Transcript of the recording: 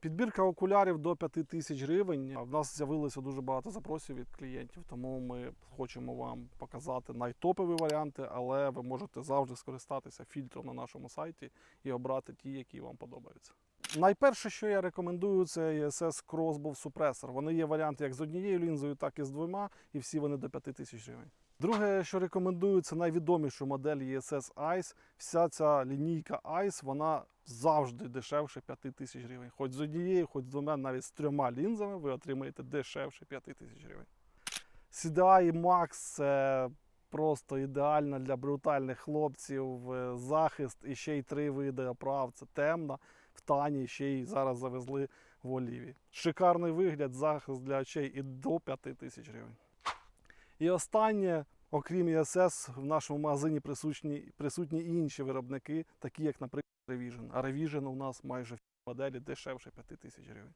Підбірка окулярів до 5 тисяч гривень. В нас з'явилося дуже багато запросів від клієнтів, тому ми хочемо вам показати найтопові варіанти, але ви можете завжди скористатися фільтром на нашому сайті і обрати ті, які вам подобаються. Найперше, що я рекомендую, це ESS Crossbow Suppressor. Вони є варіанти як з однією лінзою, так і з двома, і всі вони до 5 тисяч гривень. Друге, що рекомендую, це найвідомішу модель ESS Ice. Вся ця лінійка Ice, вона завжди дешевше 5 тисяч гривень. Хоч з однією, хоч з двома, навіть з трьома лінзами ви отримаєте дешевше 5 тисяч гривень. CDI Max це просто ідеально для брутальних хлопців. е, Захист і ще й три види оправ. Це темна, тані, ще й зараз завезли в Оліві. Шикарний вигляд, захист для очей і до 5 тисяч гривень. І останнє, окрім ESS, в нашому магазині присутні, присутні інші виробники, такі як, наприклад, Revision. А Revision у нас майже в моделі дешевше 5 тисяч гривень.